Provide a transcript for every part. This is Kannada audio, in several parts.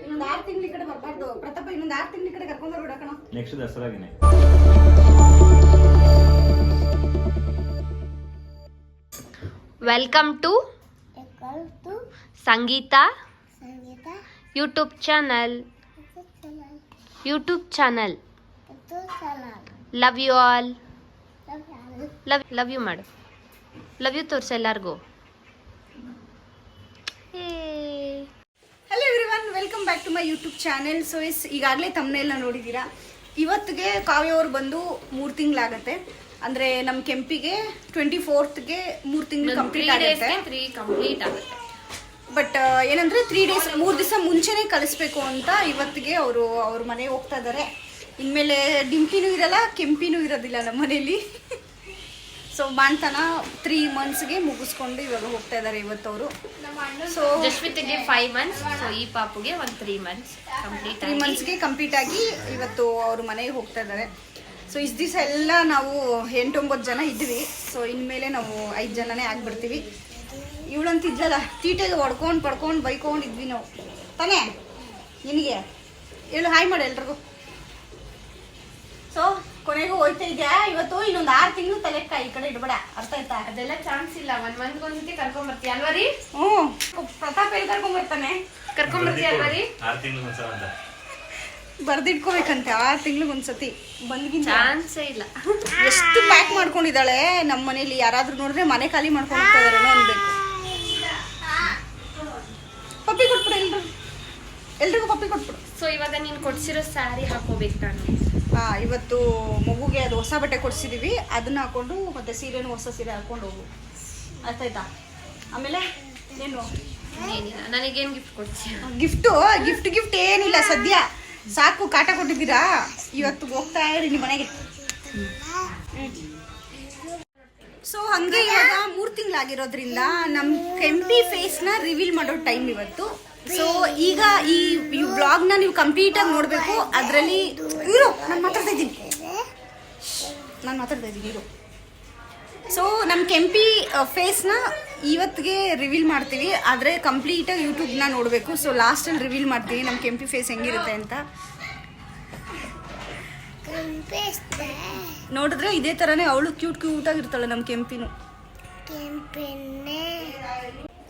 ಇನ್ನೊಂದು ಆರು ತಿಂಗಳ ಈ ಕಡೆ ಬರಬಾರ್ದು. ಪ್ರತಾಪ ಇನ್ನೊಂದು ಆರು ತಿಂಗಳ ಈ ಕಡೆ ಕರ್ಕೊಂಡು ಬರ್ಬಿಡ ಕಣ. Next ದಸರಾಗಿನೇ welcome to Sangeetha YouTube channel Channel. YouTube channel. Love you all love love you ಮಾಡು ಲವ್ ಯು ತೋರಿಸು ಎಲ್ಲರಿಗೂ. Hello everyone welcome back to my YouTube channel so is ಈಗಾಗಲೇ ತಮ್ಮನೆಲ್ಲ ನೋಡಿದ್ದೀರಾ? ಇವತ್ತಿಗೆ ಕಾವ್ಯ ಅವ್ರು ಬಂದು ಮೂರು ತಿಂಗಳಾಗತ್ತೆ. ಅಂದರೆ ನಮ್ಮ ಕೆಂಪಿಗೆ ಟ್ವೆಂಟಿ ಫೋರ್ತ್ಗೆ ಮೂರು ತಿಂಗಳು ಕಂಪ್ಲೀಟ್ ಆಗುತ್ತೆ. ತ್ರೀ ಕಂಪ್ಲೀಟ್ ಆಗುತ್ತೆ. ಬಟ್ ಏನಂದ್ರೆ ತ್ರೀ ಡೇಸ್ ಮೂರು ದಿವಸ ಮುಂಚೆನೇ ಕಲಿಸ್ಬೇಕು ಅಂತ ಇವತ್ತಿಗೆ ಅವರು ಅವ್ರ ಮನೆಗೆ ಹೋಗ್ತಾ ಇದ್ದಾರೆ ಇನ್ಮೇಲೆ ಡಿಂಪಿನೂ ಇರಲ್ಲ ಕೆಂಪಿನೂ ಇರೋದಿಲ್ಲ ನಮ್ಮ ಮನೇಲಿ ಸೊ ಬಾಣ್ತನ ತ್ರೀ ಮಂತ್ಸ್ಗೆ ಮುಗಿಸ್ಕೊಂಡು ಇವಾಗ ಹೋಗ್ತಾ ಇದ್ದಾರೆ ಇವತ್ತವರು. ಸೊ ಜಸ್ವಿತ್ಗೆ ಫೈವ್ ಮಂತ್ಸ್ ಸೊ ಈ ಪಾಪುಗೆ ಒಂದು ತ್ರೀ ಮಂತ್ಸ್ ಕಂಪ್ಲೀಟ್ ತ್ರೀ ಮಂತ್ಸ್ಗೆ ಕಂಪ್ಲೀಟ್ ಆಗಿ ಇವತ್ತು ಅವ್ರ ಮನೆಗೆ ಹೋಗ್ತಾ ಇದ್ದಾರೆ ಸೊ ಇಷ್ಟು ದಿವಸ ಎಲ್ಲ ನಾವು ಎಂಟೊಂಬತ್ತು ಜನ ಇದ್ವಿ. ಸೊ ಇನ್ಮೇಲೆ ನಾವು ಐದು ಜನನೇ ಆಗ್ಬಿಡ್ತೀವಿ. ಇವಳಂತ ಇದ್ಲಲ್ಲ ತೀಟೆಗೆ ಹೊಡ್ಕೊಂಡು ಪಡ್ಕೊಂಡು ಬೈಕೊಂಡು ಇದ್ವಿ ನಾವು. ತಾನೇ? ನಿನಗೆ? ಹೇಳು ಹಾಯ್ ಮಾಡಿ ಎಲ್ರಿಗೂ. ಸೊ ಕೊನೆಗೂ ಹೋಯ್ತಾ ಇದೆಯಾ? ಇವತ್ತು ಇನ್ನೊಂದು ಆರು ತಿಂಗಳು ತಲೆಕ್ಕ ಈ ಕಡೆ ಇಡ್ಬೇಡ. ಅರ್ಥ ಆಯ್ತಾ? ಅದೆಲ್ಲ ಚಾನ್ಸ್ ಇಲ್ಲ. ಒಂದ್ ಮಂತ್ ಒಂದ್ಸತಿ ಕರ್ಕೊಂಡ್ ಬರ್ತೀಯ ಅಲ್ವಾ ರೀ? ಹ್ಮ್ ಪ್ರತಾಪ್ ಎಲ್ಲಿ ಕರ್ಕೊಂಬರ್ತಾನೆ ಕರ್ಕೊಂಡ್ ಬರ್ತೀಯ ಅಲ್ವಾ ರೀ? ಆರು ತಿಂಗಳು ಒಂದ್ಸಲ ಅಂತ. ಬರ್ದಿಟ್ಕೋಬೇಕಂತೆ ಆರು ತಿಂಗ್ಳಿಗೆ ಒಂದ್ಸತಿ. ಬಂದ್ಗಿಂತ. ಚಾನ್ಸೇ ಇಲ್ಲ. ಎಷ್ಟು ಪ್ಯಾಕ್ ಮಾಡ್ಕೊಂಡಿದ್ದಾಳೆ? ನಮ್ಮ ಮನೇಲಿ ಯಾರಾದ್ರೂ ನೋಡಿದ್ರೆ ಮನೆ ಖಾಲಿ ಮಾಡ್ಕೊಂಡು ಹೋಗ್ತಾ ಇದಾರೇನೋ ಅನ್ಬೇಕು. ಪಪ್ಪಿ ಕೊಟ್ಬಿಡು ಎಲ್ರು ಎಲ್ರಿಗೂ ಪಪ್ಪಿ ಕೊಟ್ಬಿಡು. ಸೊ ಇವಾಗ ನೀನ್ ಕೊಡ್ಸಿರೋ ಸ್ಯಾರಿ ಹಾಕೋಬೇಕು ನಾನು ಇವತ್ತು ಮಗುಗೆ ಅದು ಹೊಸ ಬಟ್ಟೆ ಕೊಡ್ಸಿದೀವಿ. ಅದನ್ನ ಹಾಕೊಂಡು ಮತ್ತೆ ಸೀರೆನೂ ಹೊಸ ಸೀರೆ ಹಾಕೊಂಡು ಹೋಗು. ಆಯ್ತಾಯ್ತಾ ಆಮೇಲೆ ಏನು? ನನಗೇನ್ ಗಿಫ್ಟ್ ಕೊಡ್ತೀನಿ ಗಿಫ್ಟು ಗಿಫ್ಟ್ ಗಿಫ್ಟ್ ಏನಿಲ್ಲ ಸದ್ಯ. ಸಾಕು ಕಾಟ ಕೊಟ್ಟಿದ್ದೀರಾ? ಇವತ್ತು ಹೋಗ್ತಾ ಇರಿ ನಿಮ್ಮ ಮನೆಗೆ. ಸೊ ಹಂಗೆ ಇವಾಗ ಮೂರು ತಿಂಗಳಾಗಿರೋದ್ರಿಂದ ನಮ್ಮ ಕೆಂಪಿ ಫೇಸ್ನ ರಿವೀಲ್ ಮಾಡೋ ಟೈಮ್ ಇವತ್ತು. ಸೊ ಈಗ ಈ ಈ ನ ನೀವು ಕಂಪ್ಲೀಟಾಗಿ ನೋಡಬೇಕು. ಅದರಲ್ಲಿ ಇರು ನಾನು ಮಾತಾಡ್ತಾ ಇದ್ದೀನಿ. ನಾನು ಮಾತಾಡ್ತಾ ಇದ್ದೀನಿ ಇರು. ಸೊ ನಮ್ಮ ಕೆಂಪಿ ಫೇಸ್ನ ಇವತ್ತಿಗೆ ರಿವೀಲ್ ಮಾಡ್ತೀವಿ. ಆದರೆ ಕಂಪ್ಲೀಟಾಗಿ ಯೂಟ್ಯೂಬ್ನ ನೋಡಬೇಕು. ಸೊ ಲಾಸ್ಟಲ್ಲಿ ರಿವೀಲ್ ಮಾಡ್ತೀವಿ ನಮ್ಮ ಕೆಂಪಿ ಫೇಸ್ ಹೆಂಗಿರುತ್ತೆ ಅಂತ. ನೋಡಿದ್ರೆ ಇದೇ ಥರನೇ ಅವಳು ಕ್ಯೂಟ್ ಕ್ಯೂಟಾಗಿರ್ತಾಳೆ ನಮ್ಮ ಕೆಂಪಿನು.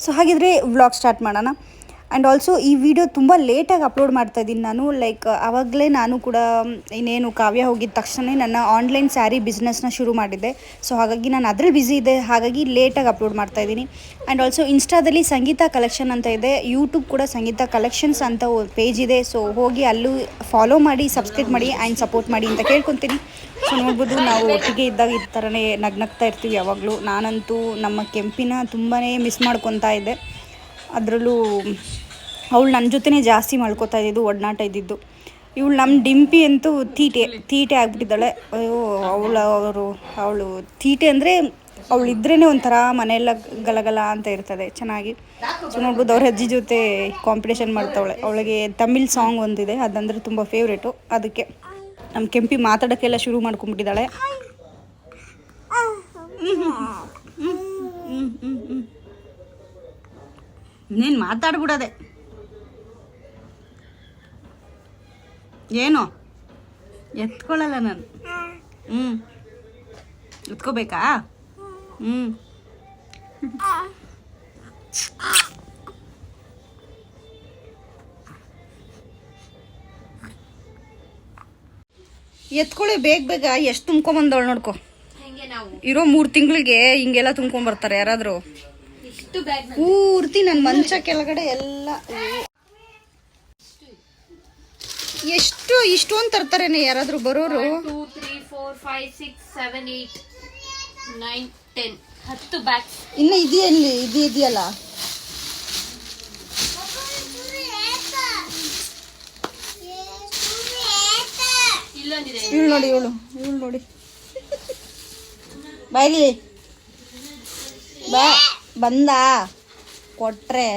ಸೊ ಹಾಗಿದ್ರೆ ವ್ಲಾಗ್ ಸ್ಟಾರ್ಟ್ ಮಾಡೋಣ. ಆ್ಯಂಡ್ ಆಲ್ಸೋ ಈ ವಿಡಿಯೋ ತುಂಬ ಲೇಟಾಗಿ ಅಪ್ಲೋಡ್ ಮಾಡ್ತಾ ಇದ್ದೀನಿ ನಾನು. ಲೈಕ್ ಆವಾಗಲೇ ನಾನು ಕೂಡ ಇನ್ನೇನು ಕಾವ್ಯ ಹೋಗಿದ ತಕ್ಷಣ ನನ್ನ ಆನ್ಲೈನ್ ಸ್ಯಾರಿ ಬಿಸ್ನೆಸ್ನ ಶುರು ಮಾಡಿದ್ದೆ. ಸೊ ಹಾಗಾಗಿ ನಾನು ಅದ್ರಲ್ಲಿ ಬ್ಯುಸಿ ಇದೆ. ಹಾಗಾಗಿ ಲೇಟಾಗಿ ಅಪ್ಲೋಡ್ ಮಾಡ್ತಾ ಇದ್ದೀನಿ. ಆ್ಯಂಡ್ ಆಲ್ಸೋ ಇನ್ಸ್ಟಾದಲ್ಲಿ ಸಂಗೀತ ಕಲೆಕ್ಷನ್ ಅಂತ ಇದೆ. ಯೂಟ್ಯೂಬ್ ಕೂಡ ಸಂಗೀತ ಕಲೆಕ್ಷನ್ಸ್ ಅಂತ ಪೇಜ್ ಇದೆ. ಸೊ ಹೋಗಿ ಅಲ್ಲೂ ಫಾಲೋ ಮಾಡಿ ಸಬ್ಸ್ಕ್ರೈಬ್ ಮಾಡಿ ಆ್ಯಂಡ್ ಸಪೋರ್ಟ್ ಮಾಡಿ ಅಂತ ಕೇಳ್ಕೊತೀನಿ. ಸೊ ನೋಡ್ಬೋದು ನಾವು ಒಟ್ಟಿಗೆ ಇದ್ದಾಗ ಈ ಥರನೇ ನಗ್ನಗ್ತಾ ಇರ್ತೀವಿ ಯಾವಾಗಲೂ. ನಾನಂತೂ ನಮ್ಮ ಕೆಂಪಿನ ತುಂಬಾ ಮಿಸ್ ಮಾಡ್ಕೊತಾ ಇದ್ದೆ. ಅದರಲ್ಲೂ ಅವಳು ನನ್ನ ಜೊತೆನೇ ಜಾಸ್ತಿ ಮಾಡ್ಕೋತಾ ಇದ್ದಿದ್ದು, ಒಡನಾಟ ಇದ್ದಿದ್ದು. ಇವಳು ನಮ್ಮ ಡಿಂಪಿ ಅಂತೂ ತೀಟೆ ತೀಟೆ ಆಗಿಬಿಟ್ಟಿದ್ದಾಳೆ. ಅಯ್ಯೋ, ಅವಳು, ಅವರು, ಅವಳು ತೀಟೆ ಅಂದರೆ ಅವಳು ಇದ್ರೇ ಒಂಥರ ಮನೆಯೆಲ್ಲ ಗಲಗಲ ಅಂತ ಇರ್ತದೆ, ಚೆನ್ನಾಗಿ. ಸೊ ನೋಡ್ಬೋದು ಅವ್ರ ಅಜ್ಜಿ ಜೊತೆ ಕಾಂಪಿಟೇಷನ್ ಮಾಡ್ತಾವಳೆ. ಅವಳಿಗೆ ತಮಿಳ್ ಸಾಂಗ್ ಒಂದಿದೆ, ಅದಂದ್ರೆ ತುಂಬ ಫೇವ್ರೇಟು ಅದಕ್ಕೆ ನಮ್ಮ ಕೆಂಪಿ ಮಾತಾಡೋಕ್ಕೆಲ್ಲ ಶುರು ಮಾಡ್ಕೊಂಡ್ಬಿಟ್ಟಿದ್ದಾಳೆ. ಇನ್ನೇನು ಮಾತಾಡ್ಬಿಡೋದೆ. ಏನು? ಎತ್ಕೊಳ್ಳಲ್ಲ ನಾನು. ಹ್ಞೂ ಎತ್ಕೋಬೇಕಾ? ಹ್ಞೂ ಎತ್ಕೊಳ್ಳಿ ಬೇಗ ಬೇಗ ಎಷ್ಟು ತುಂಬ್ಕೊಂಬಂದವಳು ನೋಡ್ಕೊ. ಇರೋ ಮೂರು ತಿಂಗಳಿಗೆ ಹಿಂಗೆಲ್ಲ ತುಂಬ್ಕೊಂಬರ್ತಾರೆ ಯಾರಾದರೂ. ಪೂರ್ತಿ ನನ್ನ ಮಂಚ ಕೆಳಗಡೆ ಎಲ್ಲ ಎಷ್ಟು ಇಷ್ಟೊಂದು ತರ್ತಾರೇನೆ ಯಾರಾದರೂ ಬರೋರು? Two three four five six seven eight nine ten ಹತ್ತು ಇನ್ನು ಇದೆಯಲ್ಲಿ ಇದು ಇದೆಯಲ್ಲ? ಇಲ್ಲೊಂದಿದೆ. ಇವಳು ನೋಡಿ ಇವಳು ಇವಳು ನೋಡಿ. ಬಾಯ್ಲಿ. ಬಾ. ಬಂದ? ಕೊಟ್ರೆ.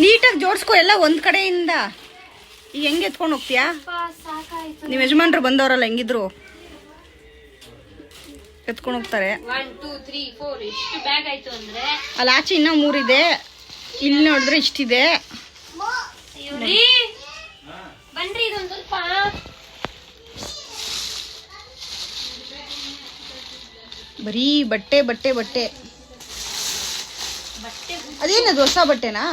ನೀಟಾಗಿ ಜೋಡಿಸ್ಕೊ ಎಲ್ಲ ಒಂದು ಕಡೆಯಿಂದ. ಈಗ ಹೆಂಗೆ ಎತ್ಕೊಂಡು ಹೋಗ್ತೀಯಾ? ನಿಮ್ಮ ಯಜಮಾನ್ರು ಬಂದವರಲ್ಲ ಹೆಂಗಿದ್ರು? ಎತ್ಕೊಂಡು ಹೋಗ್ತಾರೆ. ಅಲ್ಲಿ ಆಚೆ ಇನ್ನೂ ಮೂರಿದೆ. ಇಲ್ಲಿ ನೋಡಿದ್ರೆ ಇಷ್ಟಿದೆ. ಬರೀ ಬಟ್ಟೆ ಬಟ್ಟೆ ಬಟ್ಟೆ. ಅದೇನದು ಹೊಸ ಬಟ್ಟೆನಾ?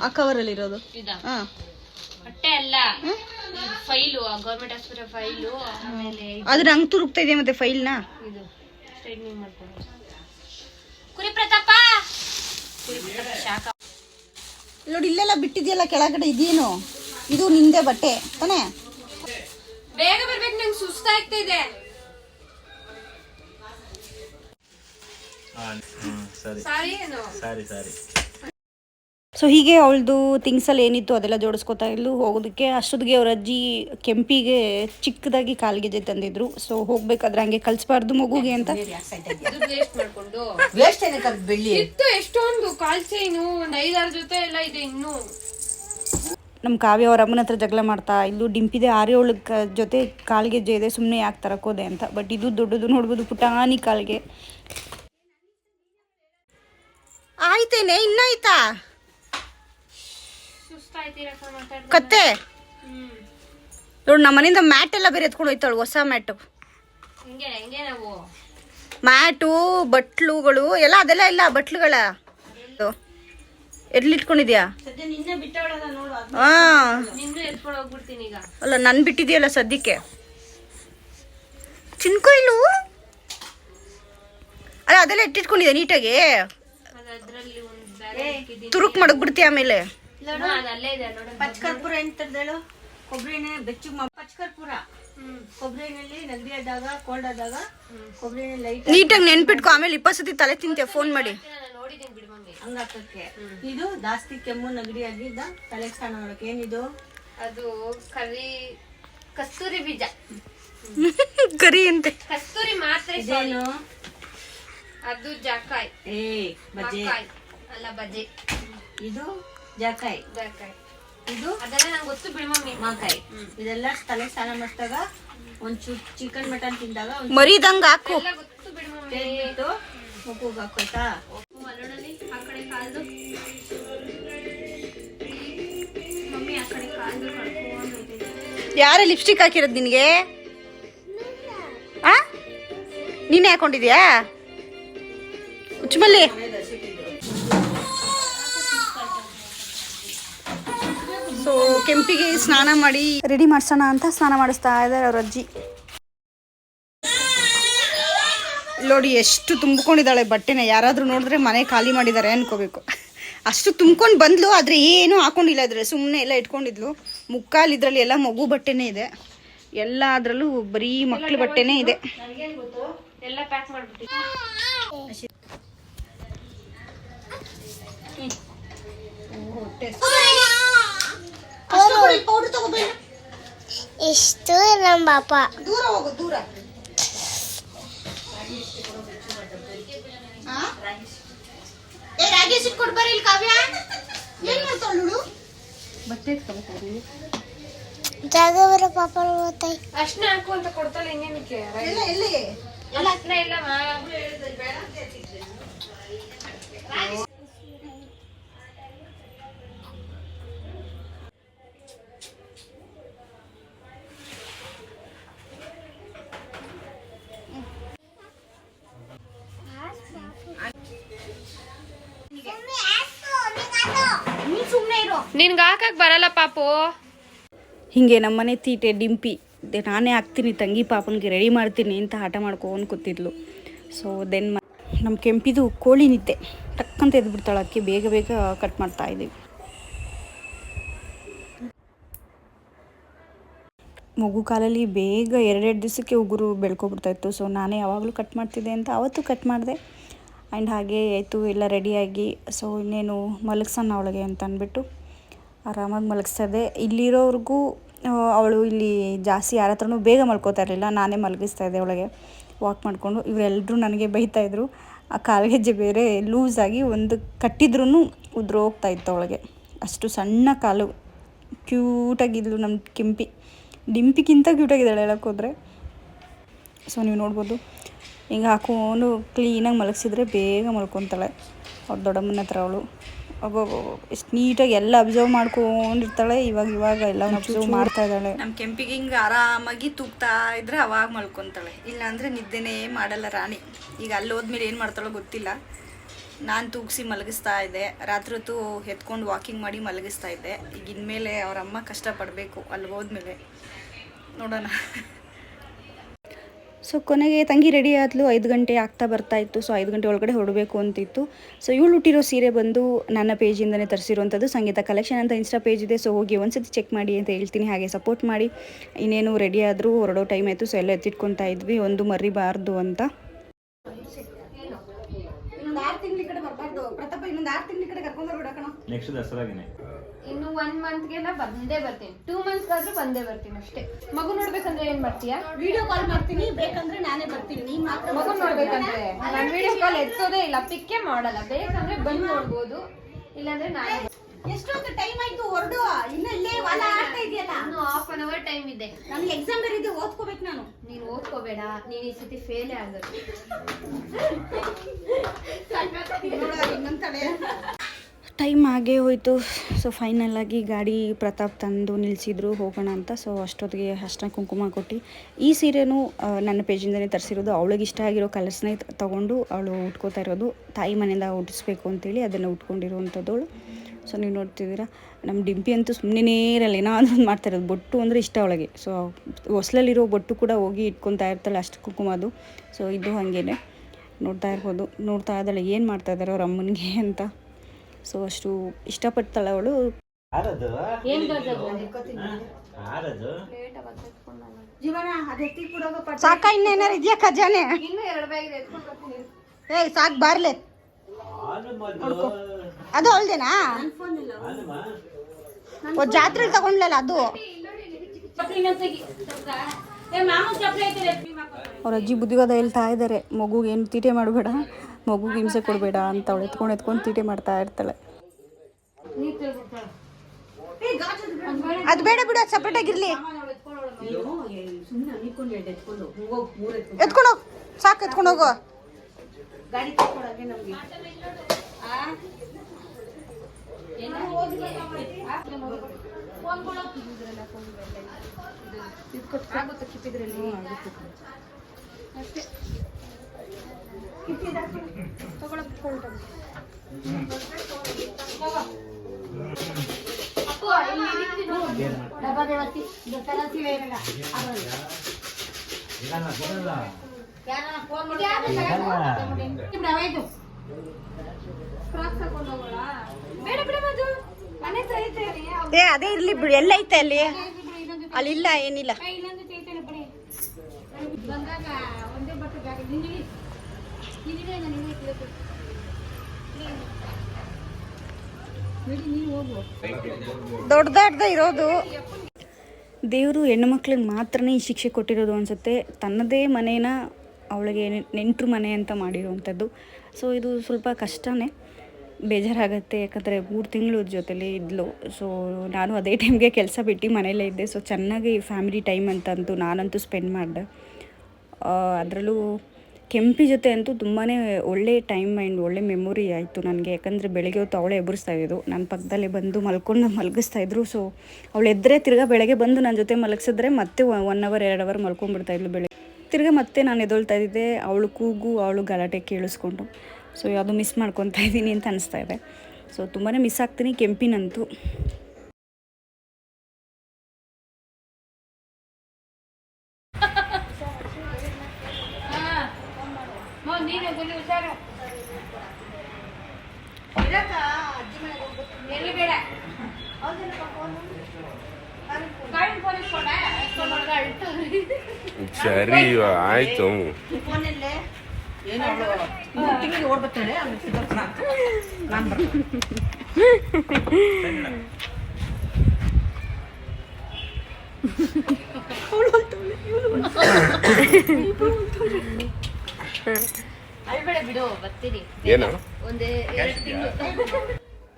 ಆ ಕವರಲ್ಲಿ ಇರೋದು ಹ ಹಾ. ಬಟ್ಟೆ ಅಲ್ಲ. ಫೈಲು ಗೌರ್ಮೆಂಟ್ ಆಸ್ಪತ್ರೆ ಫೈಲು ಆಮೇಲೆ ಆದ್ರೆ ಹಂಗ್ ತುರುಕ್ತಾ ಇದೆ ಮತ್ತೆ ಫೈಲ್ನ? ಇದು ಸ್ಟ್ರೈಟ್ನಿಂಗ್ ಮಾಡ್ಕೊಂಡು ಕುರಿ ಪ್ರತಾಪ! ಕುರಿ ಪ್ರತಾಪ ಶಾಖ. ನೋಡಿ ಇಲ್ಲೆಲ್ಲ ಬಿಟ್ಟಿದೆಯಲ್ಲ ಕೆಳಗಡೆ ಇದೇನು? ಇದು ನಿಂದೆ ಬಟ್ಟೆ ತಾನೇ? ಬೇಗ ಬರ್ಬೇಕು ನಂಗೆ ಸುಸ್ತಾಗ್ತಾ ಇದೆ. ಸಾರಿ ಸಾರಿ ಸರಿ. ಸಾರಿ ಏನು? ಸರಿ ಸರಿ. ಸೊ ಹೀಗೆ ಅವಳದು ಥಿಂಗ್ಸಲ್ಲಿ ಏನಿತ್ತು ಅದೆಲ್ಲ ಜೋಡಿಸ್ಕೊತಾ ಇಲ್ಲೂ ಹೋಗೋದಕ್ಕೆ ಅಷ್ಟೊತ್ತಿಗೆ ಅವ್ರ ಅಜ್ಜಿ ಕೆಂಪಿಗೆ ಚಿಕ್ಕದಾಗಿ ಕಾಲ್ಗೆಜ್ಜೆ ತಂದಿದ್ರು. ಸೊ ಹೋಗ್ಬೇಕಾದ್ರೆ ಹಂಗೆ ಕಲ್ಸ್ಬಾರ್ದು ಮಗುಗೆ ಅಂತ. ವೇಸ್ಟ್ ಮಾಡ್ಕೊಂಡು ವೇಸ್ಟ್ ಏನಕ್ಕೆ ಬೆಳ್ಳಿ? ಇತ್ತು ಎಷ್ಟೊಂದು ಕಾಲ್ ಚೈನು ಒಂದ್ ಐದಾರು ಜೊತೆ ಎಲ್ಲ ಇದೆ ಇನ್ನು. ನಮ್ಮ ಕಾವ್ಯ ಅವ್ರ ಅಮ್ಮನ ಹತ್ರ ಜಗಳ ಮಾಡ್ತಾ ಇಲ್ಲೂ ಡಿಂಪಿದೆ ಆರೇಳು ಕ ಜೊತೆ ಕಾಲ್ಗೆಜ್ಜೆ ಇದೆ ಸುಮ್ಮನೆ ಯಾಕೆ ತರಕೋದೆ ಅಂತ. ಬಟ್ ಇದು ದೊಡ್ಡದು ನೋಡ್ಬೋದು ಪುಟಾಣಿ ಕಾಲ್ಗೆ. ಆಯ್ತೇನೆ ಇನ್ನಾಯ್ತಾ? ಕತ್ತೆ? ನೋಡು ನಮ್ಮ ಮನೆಯಿಂದ ಮ್ಯಾಟ್ ಎಲ್ಲ ಬೇರೆ ಎತ್ಕೊಂಡು ಹೋಯ್ತಾಳು ಹೊಸ ಮ್ಯಾಟು. ಮ್ಯಾಟು ಬಟ್ಲುಗಳು ಎಲ್ಲ ಅದೆಲ್ಲ ಇಲ್ಲ ಬಟ್ಲುಗಳ. ಬಿಟ್ಟವಳಲ್ಲ ನೋಡು ಹಾ. ಅಲ್ಲ ನನ್ ಬಿಟ್ಟಿದ್ಯಲ್ಲ ಸದ್ಯಕ್ಕೆ. ಚಿನ್ಕೊಯ್ಲು ಅಲ್ಲ ಅದೆಲ್ಲ ಇಟ್ಟಿಟ್ಕೊಂಡಿದ್ಯಾ ನೀಟಾಗಿ? ತುರುಕ್ ಮಡಗ್ಬಿಡ್ತೀಯ ಆಮೇಲೆ? ಅದು ಅಲ್ಲೇ ಇದೆ ನೋಡಿ. ಪಚ್ಚ ಕರ್ಪೂರ ಎಂತದ್ದೇಳು ಕೊಬ್ಬರಿ ಎಣ್ಣೆ ಬೆಚ್ಚಗೆ ಮಾ ಪಚ್ಚ ಕರ್ಪೂರ ಕೊಬ್ಬರಿ ಎಣ್ಣೆಲಿ ನೆಗಡಿ ಆದಾಗ ಕೋಲ್ಡ್ ಆದಾಗ ಕೊಬ್ಬರಿ ಎಣ್ಣೆ ಲೈಟ್ ನೀಟಾಗಿ ನೆನ್ಪಿಟ್ಕೊ ಆಮೇಲೆ ಇಪ್ಪತ್ತು ಸತಿ ತಲೆ ತಿಂತೆ ಫೋನ್ ಮಾಡಿ. ಹಂಗಾಕಕ್ಕೆ ಇದು ಜಾಸ್ತಿ ಕೆಮ್ಮು ನೆಗಡಿ ಆಗಿದ್ದ ತಲೆ ಸ್ನಾನ ಮಾಡಕ್ಕೆ ಏನಿದು? ಅದು ಕರಿ ಕಸ್ತೂರಿ ಬೀಜ. ಕರಿ ಅಂತೆ. ಕಸ್ತೂರಿ ಮಾತ್ರ. ಇದೇನು? ಅದು ಜಾಕಾಯ್. ಏ ಬಜೆ. ಅಲ್ಲ ಬಜೆ. ಇದು? ಜಾಕಾಯಿ. ಜಾಕಾಯ್. ಇದು ಅದೆಲ್ಲ ನಂಗೆ ಗೊತ್ತು ಬಿಡು ಮಮ್ಮಿ. ಮಾಕಾಯಿ. ಇದೆಲ್ಲ ತಲೆ ಸ್ನಾನ ಮಾಡಿದಾಗ ಒಂದ್ ಚಿಕನ್ ಮಟನ್ ತಿಂದಾಗ ಮರಿದಂಗ ಹಾಕು. ಎಲ್ಲ ಗೊತ್ತು ಬಿಡು ಮಮ್ಮಿ. ಬಿಟ್ಟು ಮುಖಕ್ಕೆ ಹಾಕೋತಾ? ಮಲ್ಲೊಡಲಿ ಆ ಕಡೆ ಕಾಲ್ದು. ಮಮ್ಮಿ ಆ ಕಡೆ ಕಾಲ್ದು ಯಾರ ಲಿಪ್ಸ್ಟಿಕ್ ಹಾಕಿರೋದು ನಿನಗೆ? ಆ? ನೀನೇ ಹಾಕೊಂಡಿದ್ಯಾ? ಉಚ್ಚಮಲ್ಲಿ. ಸೊ ಕೆಂಪಿಗೆ ಸ್ನಾನ ಮಾಡಿ ರೆಡಿ ಮಾಡ್ಸೋಣ ಅಂತ ಸ್ನಾನ ಮಾಡಿಸ್ತಾ ಇದ್ದಾರೆ ಅವ್ರ ಅಜ್ಜಿ. ನೋಡಿ ಎಷ್ಟು ತುಂಬಿಕೊಂಡಿದ್ದಾಳೆ ಬಟ್ಟೆನ. ಯಾರಾದರೂ ನೋಡಿದ್ರೆ ಮನೆ ಖಾಲಿ ಮಾಡಿದ್ದಾರೆ ಅನ್ಕೋಬೇಕು. ಅಷ್ಟು ತುಂಬ್ಕೊಂಡು ಬಂದ್ಲು ಆದರೆ ಏನೂ ಹಾಕೊಂಡಿಲ್ಲ ಇದ್ರೆ ಸುಮ್ಮನೆ ಎಲ್ಲ ಇಟ್ಕೊಂಡಿದ್ಲು. ಮುಕ್ಕಾಲು ಇದರಲ್ಲಿ ಎಲ್ಲ ಮಗು ಬಟ್ಟೆನೇ ಇದೆ. ಎಲ್ಲ ಅದರಲ್ಲೂ ಬರೀ ಮಕ್ಳ ಬಟ್ಟೆನೇ ಇದೆ. ಎಲ್ಲ ಇಷ್ಟು ನಮ್ಮ ಪಾಪ. ದೂರ ಹೋಗು ದೂರ. ಏ ರಾಗೇಶ್ ಕೊಡ್ ಬರ್ರಿ ಇಲ್ಲಿ ಕಾವ್ಯ. ಏನ್ ಮಾಡ್ತಾಳು ಬಟ್ಟೆ ಜಾಗ ಬರೋ ಪಾಪ ಓದ್ತಾಯಿ ಅಷ್ಟನ್ನ ಹಾಕು ಅಂತ ಕೊಡ್ತಾಳೆ ಇನ್ನೇನಕ್ಕೆ? ಎಲ್ಲ ಎಲ್ಲಿ ಎಲ್ಲ ಅಷ್ಟನ್ನ ಇಲ್ಲ ನಿನ್ಗೆ ಹಾಕಕ್ ಬರಲ್ಲ ಪಾಪು. ಹಿಂಗೆ ನಮ್ಮನೆ ತೀಟೆ ಡಿಂಪಿ. ನಾನೇ ಹಾಕ್ತೀನಿ ತಂಗಿ ಪಾಪನಿಗೆ ರೆಡಿ ಮಾಡ್ತೀನಿ ಅಂತ ಆಟ ಮಾಡ್ಕೊಂಡು ಕೂತಿದ್ಲು. ಸೊ ದೆನ್ ನಮ್ಮ ಕೆಂಪಿದು ಕೋಳಿ ನಿದ್ದೆ. ಟಕ್ಕಂತ ಎದ್ಬಿಡ್ತಾಳೆ ಅಕ್ಕಿ, ಬೇಗ ಬೇಗ ಕಟ್ ಮಾಡ್ತಾ ಇದ್ದೀವಿ ಮಗು ಕಾಲಲ್ಲಿ ಬೇಗ ಎರಡೆರಡು ದಿವಸಕ್ಕೆ ಉಗುರು ಬೆಳ್ಕೊಬಿಡ್ತಾಯಿತ್ತು ಸೊ ನಾನೇ ಯಾವಾಗಲೂ ಕಟ್ ಮಾಡ್ತಿದ್ದೆ ಅಂತ ಅವತ್ತು ಕಟ್ ಮಾಡಿದೆ. ಆ್ಯಂಡ್ ಹಾಗೆ ಆಯಿತು, ಎಲ್ಲ ರೆಡಿಯಾಗಿ ಸೊ ಇನ್ನೇನು ಮಲಗ್ಸೋಣ ಅವಳಿಗೆ ಅಂತ ಅಂದ್ಬಿಟ್ಟು. ಆರಾಮಾಗಿ ಮಲಗಿಸ್ತಾ ಇಲ್ಲಿರೋರಿಗೂ ಅವಳು ಇಲ್ಲಿ ಜಾಸ್ತಿ ಯಾರ ಹತ್ರನೂ ಬೇಗ ಮಲ್ಕೋತಾ ಇರಲಿಲ್ಲ. ನಾನೇ ಮಲಗಿಸ್ತಾ ಇದ್ದೆ ಅವಳಿಗೆ ವಾಕ್ ಮಾಡಿಕೊಂಡು ಇವರೆಲ್ಲರೂ ನನಗೆ ಬೈತಾ ಇದ್ರು. ಆ ಕಾಲ್ಗೆಜ್ಜೆ ಬೇರೆ ಲೂಸಾಗಿ ಒಂದು ಕಟ್ಟಿದ್ರೂ ಉದ್ರೋಗ್ತಾ ಇತ್ತು ಅವಳಿಗೆ. ಅಷ್ಟು ಸಣ್ಣ ಕಾಲು ಕ್ಯೂಟಾಗಿದ್ಲು ನಮ್ಮ ಕೆಂಪಿ. ಡಿಂಪಿಗಿಂತ ಕ್ಯೂಟಾಗಿದ್ದಾಳೆ ಹೇಳೋಕ್ಕೋದ್ರೆ ಸೊ ನೀವು ನೋಡ್ಬೋದು. ಹಿಂಗೆ ಹಾಕೊಂಡು ಕ್ಲೀನಾಗಿ ಮಲಗಿಸಿದ್ರೆ ಬೇಗ ಮಲ್ಕೊತಾಳೆ. ಅವ್ರ ದೊಡ್ಡಮ್ಮನ ಹತ್ರ ಅವಳು. ಒಬ್ಬೊಬ್ಬ ಎಷ್ಟು ನೀಟಾಗಿ ಎಲ್ಲ ಅಬ್ಸರ್ವ್ ಮಾಡ್ಕೊಂಡಿರ್ತಾಳೆ. ಇವಾಗ ಇವಾಗ ಎಲ್ಲ ಅಬ್ಸರ್ವ್ ಮಾಡ್ತಾ ಇದ್ದಾಳೆ. ನಮ್ಮ ಕೆಂಪಿಗೆ ಹಿಂಗೆ ಆರಾಮಾಗಿ ತೂಗ್ತಾ ಇದ್ರೆ ಅವಾಗ ಮಲ್ಕೊತಾಳೆ. ಇಲ್ಲ ಅಂದರೆ ನಿದ್ದೆನೇ ಮಾಡಲ್ಲ ರಾಣಿ. ಈಗ ಅಲ್ಲಿ ಹೋದ್ಮೇಲೆ ಏನು ಮಾಡ್ತಾಳೋ ಗೊತ್ತಿಲ್ಲ. ನಾನು ತೂಗಿಸಿ ಮಲಗಿಸ್ತಾ ಇದ್ದೆ. ರಾತ್ರಿ ಹೊತ್ತು ಎತ್ಕೊಂಡು ವಾಕಿಂಗ್ ಮಾಡಿ ಮಲಗಿಸ್ತಾ ಇದ್ದೆ. ಈಗ ಇನ್ಮೇಲೆ ಅವ್ರ ಅಮ್ಮ ಕಷ್ಟಪಡಬೇಕು. ಅಲ್ಲಿ ಹೋದ್ಮೇಲೆ ನೋಡೋಣ. ಸೊ ಕೊನೆಗೆ ತಂಗಿ ರೆಡಿ ಆದಲು ಐದು ಗಂಟೆ ಆಗ್ತಾ ಬರ್ತಾ ಇತ್ತು. ಸೊ ಐದು ಗಂಟೆ ಒಳಗಡೆ ಹೊಡಬೇಕು ಅಂತಿತ್ತು. ಸೊ ಇವಳು ಹುಟ್ಟಿರೋ ಸೀರೆ ಬಂದು ನನ್ನ ಪೇಜಿಂದನೇ ತರಿಸಿರುವಂಥದ್ದು ಸಂಗೀತ ಕಲೆಕ್ಷನ್ ಅಂತ ಇನ್ಸ್ಟಾ ಪೇಜ್ ಇದೆ. ಸೊ ಹೋಗಿ ಒಂದ್ಸತಿ ಚೆಕ್ ಮಾಡಿ ಅಂತ ಹೇಳ್ತೀನಿ. ಹಾಗೆ ಸಪೋರ್ಟ್ ಮಾಡಿ. ಇನ್ನೇನು ರೆಡಿ ಆದರೂ ಹೊರಡೋ ಟೈಮ್ ಆಯಿತು. ಸೊ ಎಲ್ಲ ಎತ್ತಿಟ್ಕೊತಾ ಇದ್ವಿ. ಒಂದು ಮರಿಬಾರ್ದು ಅಂತ. ಇನ್ನೊಂದು ಆರು ತಿಂಗಳ ಕಡೆ ಬರಬಾರ್ದು. ಪ್ರತಾಪ ಇನ್ನೊಂದು ಆರು ತಿಂಗಳ ಕಡೆ ಕರ್ಕೊಂಡು ಬರ್ಬೇಡ ನೆಕ್ಸ್ಟ್ ದಸರಾಗಿನೇ. ಇನ್ನು ಒನ್ ಮಂತ್ಗೆಲ್ಲ ಬಂದೇ ಬರ್ತೀನಿ. ಟೂ ಮಂತ್ಸ್ ಆದ್ರೂ ಬಂದೇ ಬರ್ತೀನಿ ಅಷ್ಟೇ. ಮಗು ನೋಡ್ಬೇಕಂದ್ರೆ ಏನ್ ಮಾಡ್ತೀಯಾ? ವಿಡಿಯೋ ಕಾಲ್ ಮಾಡ್ತೀನಿ ಬೇಕಂದ್ರೆ ನಾನೇ ಬರ್ತೀನಿ. ನೀನ್ ಮಾತ್ರ ಮಗು ನೋಡ್ಬೇಕಂದ್ರೆ ನಾನು ವಿಡಿಯೋ ಕಾಲ್ ಎತ್ತೋದೇ ಇಲ್ಲ. ಪಿಕ್ಕೇ ಮಾಡಲ್ಲ. ಬೇಕಂದ್ರೆ ಬಂದ್ ನೋಡ್ಬೋದು. ಇಲ್ಲಾಂದ್ರೆ ನಾನೇ ಎಷ್ಟೊಂದು ಟೈಮ್ ಆಯ್ತು? ಹೊರಡು. ಇನ್ನ ಇಲ್ಲೇ ವಾಲ ಆಡ್ತಾ ಇದೆಯಲ್ಲ ಇನ್ನು ಹಾಫ್ ಅನ್ ಅವರ್ ಟೈಮ್ ಇದೆ. ನನ್ಗೆ ಎಕ್ಸಾಮ್ ಬೇರೆ ಓದ್ಕೋಬೇಕು ನಾನು. ನೀನು ಓದ್ಕೋಬೇಡ. ನೀನ್ ಈ ಸತಿ ಫೇಲೇ ಆಗೋದು ಟೈಮ್ ಆಗೇ ಹೋಯಿತು. ಸೊ ಫೈನಲ್ ಆಗಿ ಗಾಡಿ ಪ್ರತಾಪ್ ತಂದು ನಿಲ್ಲಿಸಿದ್ರು ಹೋಗೋಣ ಅಂತ. ಸೊ ಅಷ್ಟೊತ್ತಿಗೆ ಅಷ್ಟ ಕುಂಕುಮ ಕೊಟ್ಟು, ಈ ಸೀರೆನೂ ನನ್ನ ಪೇಜಿಂದನೇ ತರಿಸಿರೋದು. ಅವಳಿಗೆ ಇಷ್ಟ ಆಗಿರೋ ಕಲರ್ಸ್ನೇ ತೊಗೊಂಡು ಅವಳು ಉಟ್ಕೋತಾ ಇರೋದು. ತಾಯಿ ಮನೆಯಿಂದ ಉಟ್ಟಿಸ್ಬೇಕು ಅಂತೇಳಿ ಅದನ್ನು ಉಟ್ಕೊಂಡಿರುವಂಥದ್ದವಳು. ಸೊ ನೀವು ನೋಡ್ತಿದ್ದೀರಾ ನಮ್ಮ ಡಿಂಪಿ ಅಂತೂ ಸುಮ್ಮನೆ ಇರಲ್ಲ. ಏನಾದರೂ ಒಂದು ಮಾಡ್ತಾ ಇರೋದು. ಬೊಟ್ಟು ಅಂದರೆ ಇಷ್ಟ ಅವಳಿಗೆ. ಸೊ ಹೊಸ್ಲಲ್ಲಿರೋ ಬೊಟ್ಟು ಕೂಡ ಹೋಗಿ ಇಟ್ಕೊತಾ ಇರ್ತಾಳೆ ಅಷ್ಟು ಕುಂಕುಮದು ಸೊ ಇದು ಹಾಗೇನೆ. ನೋಡ್ತಾ ಇರ್ಬೋದು. ನೋಡ್ತಾ ಇದ್ದಾಳೆ, ಏನು ಮಾಡ್ತಾ ಇದ್ದಾರೆ ಅವ್ರ ಅಮ್ಮನಿಗೆ ಅಂತ. ಸೊ ಅಷ್ಟು ಇಷ್ಟಪಡ್ತಾಳೆ ಅವಳು ಸಾಕ ಇನ್ನೇನಾರು ಇದೆಯಾ ಖಜಾನೆ? ಇನ್ನು ಎರಡು ಬ್ಯಾಗ್ ಎತ್ಕೊಂಡು ಬರ್ತೀನಿ. ಏಯ್ ಸಾಕು ಬಾರ್ಲೆ. ಅದು ಅವಳ್ದೇನಾ ಜಾತ್ರೆ ತಗೊಂಡ್ಲಲ್ಲ ಅದು? ಅವ್ರ ಅಜ್ಜಿ ಬುದ್ಧಿವಾದ ಹೇಳ್ತಾ ಇದ್ದಾರೆ ಮಗುಗೆ ಏನು ತೀಟೆ ಮಾಡಬೇಡ. ಮಗುಗೆ ಹಿಂಸೆ ಕೊಡಬೇಡ ಅಂತ ಅವಳು ಎತ್ಕೊಂಡು ಎತ್ಕೊಂಡು ತೀಟೆ ಮಾಡ್ತಾ ಇರ್ತಾಳೆ. ಅದು ಬೇಡ ಬಿಡು ಸಪ್ರೇಟ್ ಆಗಿರ್ಲಿ. ಎತ್ಕೊಂಡು ಸಾಕು ಎತ್ಕೊಂಡು ಹೋಗು. ಆಗುತ್ತೆ ಅಷ್ಟೇ ಏ ಅದೇ ಇರ್ಲಿ ಬಿಡು ಎಲ್ಲ ಐತೆ ಅಲ್ಲಿ. ಅಲ್ಲಿಲ್ಲ ಏನಿಲ್ಲ ಇನ್ನೊಂದು ಚೈತನ್ಯ ಬರೀ ಬಂದಾಗ ಒಂದೇ ಬಟ್ಟೆ ಬ್ಯಾಗ್ ನಿನ್ಗೆ ನಿನಗೆ ದೊಡ್ಡದ ಇರೋದು. ದೇವರು ಹೆಣ್ಣು ಮಕ್ಳಿಗೆ ಮಾತ್ರನೇ ಈ ಶಿಕ್ಷೆ ಕೊಟ್ಟಿರೋದು ಅನ್ಸುತ್ತೆ. ತನ್ನದೇ ಮನೇನ ಅವಳಿಗೆ ನೆಂಟರು ಮನೆ ಅಂತ ಮಾಡಿರುವಂಥದ್ದು. ಸೊ ಇದು ಸ್ವಲ್ಪ ಕಷ್ಟನೇ. ಬೇಜಾರಾಗುತ್ತೆ. ಯಾಕಂದರೆ ಮೂರು ತಿಂಗಳು ಜೊತೆಲಿ ಇದ್ಲು. ಸೊ ನಾನು ಅದೇ ಟೈಮ್ಗೆ ಕೆಲಸ ಬಿಟ್ಟು ಮನೇಲೇ ಇದ್ದೆ. ಸೊ ಚೆನ್ನಾಗಿ ಫ್ಯಾಮಿಲಿ ಟೈಮ್ ಅಂತಂತೂ ನಾನಂತೂ ಸ್ಪೆಂಡ್ ಮಾಡಿದೆ. ಅದರಲ್ಲೂ ಕೆಂಪಿ ಜೊತೆ ಅಂತೂ ತುಂಬಾ ಒಳ್ಳೆ ಟೈಮ್ ಆ್ಯಂಡ್ ಒಳ್ಳೆ ಮೆಮೊರಿ ಆಯಿತು ನನಗೆ. ಯಾಕಂದರೆ ಬೆಳಗ್ಗೆ ಹೊತ್ತು ಅವಳೇ ಎಬ್ಬರಿಸ್ತಾ ಇದ್ದು ನನ್ನ ಪಕ್ಕದಲ್ಲಿ ಬಂದು ಮಲ್ಕೊಂಡು ಮಲಗಿಸ್ತಾ ಇದ್ರು. ಸೊ ಅವಳು ಎದ್ದರೆ ತಿರ್ಗಾ ಬೆಳಗ್ಗೆ ಬಂದು ನನ್ನ ಜೊತೆ ಮಲಗಿಸಿದ್ರೆ ಮತ್ತೆ ಒನ್ ಅವರ್ ಎರಡು ಅವರ್ ಮಲ್ಕೊಂಡ್ಬಿಡ್ತಾ ಇದ್ಲು ಬೆಳಗ್ಗೆ. ತಿರ್ಗಾ ಮತ್ತೆ ನಾನು ಎದೊಳ್ತಾ ಇದ್ದಿದ್ದೆ ಅವಳು ಕೂಗು, ಅವಳು ಗಲಾಟೆ ಕೇಳಿಸ್ಕೊಂಡು. ಸೊ ಯಾವುದು ಮಿಸ್ ಮಾಡ್ಕೊತಾ ಇದ್ದೀನಿ ಅಂತ ಅನಿಸ್ತಾ ಇದೆ. ಸೊ ತುಂಬಾ ಮಿಸ್ ಆಗ್ತೀನಿ ಕೆಂಪಿನಂತೂ ನೀನು ಗುಲಿ ಹುಷಾರ ಎಲ್ಲಿ ಬೇಡ ಗಾಡಿ ಫೋನ್ ಇಸ್ಕೊಂಡ ಇಸ್ಕೊಂಡ್ ಮಗ ಅಳ್ತಾವ್ನೆ. ಸರಿ ಆಯ್ತು ಫೋನಲ್ಲೇ ಏನು ಅವಳು ಮೂರು ತಿಂಗಳಿಗೆ ಓಡ್ಬರ್ತಾಳೆ ಆಮೇಲೆ ಸಿದ್ದಪ್ಪನ ನಾನು ಬರ್ತೀನಿ ಅಳ್ಬೇಡ ಬಿಡು ಬರ್ತೀನಿ ಏನು ಒಂದೇ ಎರಡು ಆಯ್ತು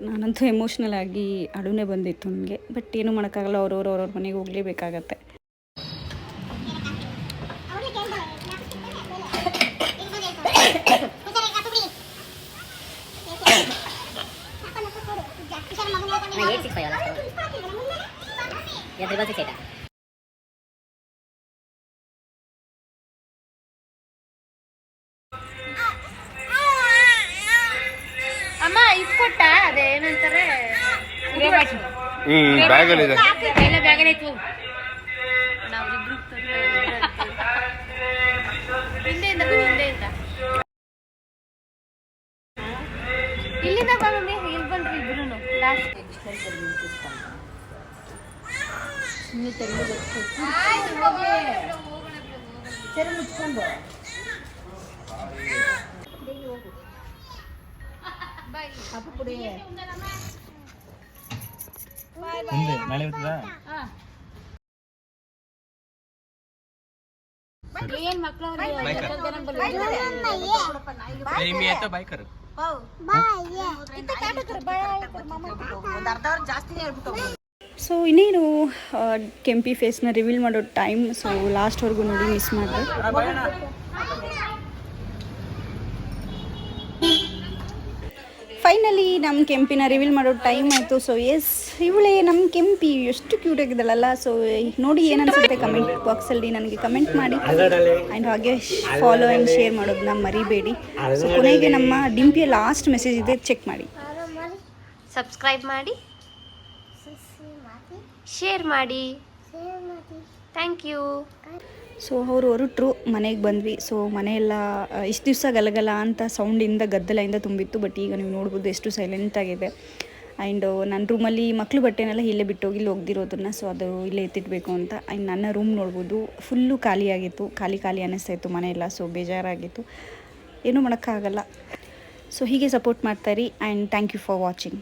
ನಾನಂತೂ ಎಮೋಷ್ನಲ್ ಆಗಿ ಅಡುನೆ ಬಂದಿತ್ತು ನನಗೆ ಬಟ್ ಏನು ಮಾಡೋಕ್ಕಾಗಲ್ಲ ಅವ್ರವ್ರು ಅವ್ರವ್ರ ಮನೆಗೆ ಹೋಗಲೇಬೇಕಾಗತ್ತೆ. ಎಲ್ಲ ಬ್ಯಾಗಲ್ಲಿ ಇತ್ತು. ಹಿಂದೆಯಿಂದ ಬನ್ನಿ ಹಿಂದೆಯಿಂದ. ಇಲ್ಲಿಂದ ಬಾ ಮಮ್ಮಿ ಇಲ್ಲಿ ಬನ್ರಿ ಇಬ್ರು ಲಾಸ್ಟ್ ಮುಂದೆ ಮಳೆ ಬರ್ತದಾ ಏನ್ ಮಕ್ಳು ಸೊ ಇನ್ನೇನು ಕೆಂಪಿ ಫೇಸ್ನ ರಿವೀಲ್ ಮಾಡೋ ಟೈಮ್ ಸೊ ಲಾಸ್ಟ್ವರೆಗೂ ನೋಡಿ ಮಿಸ್ ಮಾಡಿದೆ. ಫೈನಲಿ ನಮ್ಮ ಕೆಂಪಿನ ರಿವೀಲ್ ಮಾಡೋ ಟೈಮ್ ಆಯಿತು. ಸೊ ಎಸ್ ಇವಳೇ ನಮ್ಮ ಕೆಂಪಿ ಎಷ್ಟು ಕ್ಯೂಟ್ ಆಗಿದ್ದಾಳಲ್ಲ. ಸೊ ನೋಡಿ ಏನನ್ಸುತ್ತೆ ಅನ್ಸುತ್ತೆ ಕಮೆಂಟ್ ಬಾಕ್ಸಲ್ಲಿ ನನಗೆ ಕಮೆಂಟ್ ಮಾಡಿ. ಆ್ಯಂಡ್ ಹಾಗೆ ಫಾಲೋ ಆ್ಯಂಡ್ ಶೇರ್ ಮಾಡೋದನ್ನ ಮರಿಬೇಡಿ. ಸೊ ಕೊನೆಗೆ ನಮ್ಮ ಡಿಂಪಿಯ ಲಾಸ್ಟ್ ಮೆಸೇಜ್ ಇದೆ ಚೆಕ್ ಮಾಡಿ. ಸಬ್ಸ್ಕ್ರೈಬ್ ಮಾಡಿ. ಶೇರ್ ಮಾಡಿ. ಥ್ಯಾಂಕ್ ಯು ಸೊ ಅವರು ಹೊರಟರು ಮನೆಗೆ ಬಂದ್ವಿ. ಸೊ ಮನೆಯೆಲ್ಲ ಇಷ್ಟು ದಿವಸ ಗಲಗಲ ಅಂತ ಸೌಂಡಿಂದ ಗದ್ದಲೆಯಿಂದ ತುಂಬಿತ್ತು. ಬಟ್ ಈಗ ನೀವು ನೋಡ್ಬೋದು ಎಷ್ಟು ಸೈಲೆಂಟ್ ಆಗಿದೆ. ಆ್ಯಂಡ್ ನನ್ನ ರೂಮಲ್ಲಿ ಮಕ್ಕಳು ಬಟ್ಟೆನೆಲ್ಲ ಇಲ್ಲೇ ಬಿಟ್ಟೋಗಿ ಇಲ್ಲಿ ಹೋಗ್ದಿರೋದನ್ನ ಸೊ ಅದು ಇಲ್ಲೇ ಎತ್ತಿಡಬೇಕು ಅಂತ. ಆ್ಯಂಡ್ ನನ್ನ ರೂಮ್ ನೋಡ್ಬೋದು, ಫುಲ್ಲು ಖಾಲಿಯಾಗಿತ್ತು ಖಾಲಿ ಖಾಲಿ ಅನ್ನಿಸ್ತಾ ಇತ್ತು ಮನೆಯೆಲ್ಲ ಸೊ ಬೇಜಾರಾಗಿತ್ತು. ಏನೂ ಮಾಡೋಕ್ಕಾಗಲ್ಲ. ಸೊ ಹೀಗೆ support ಮಾಡ್ತಾಯಿರಿ and thank you for watching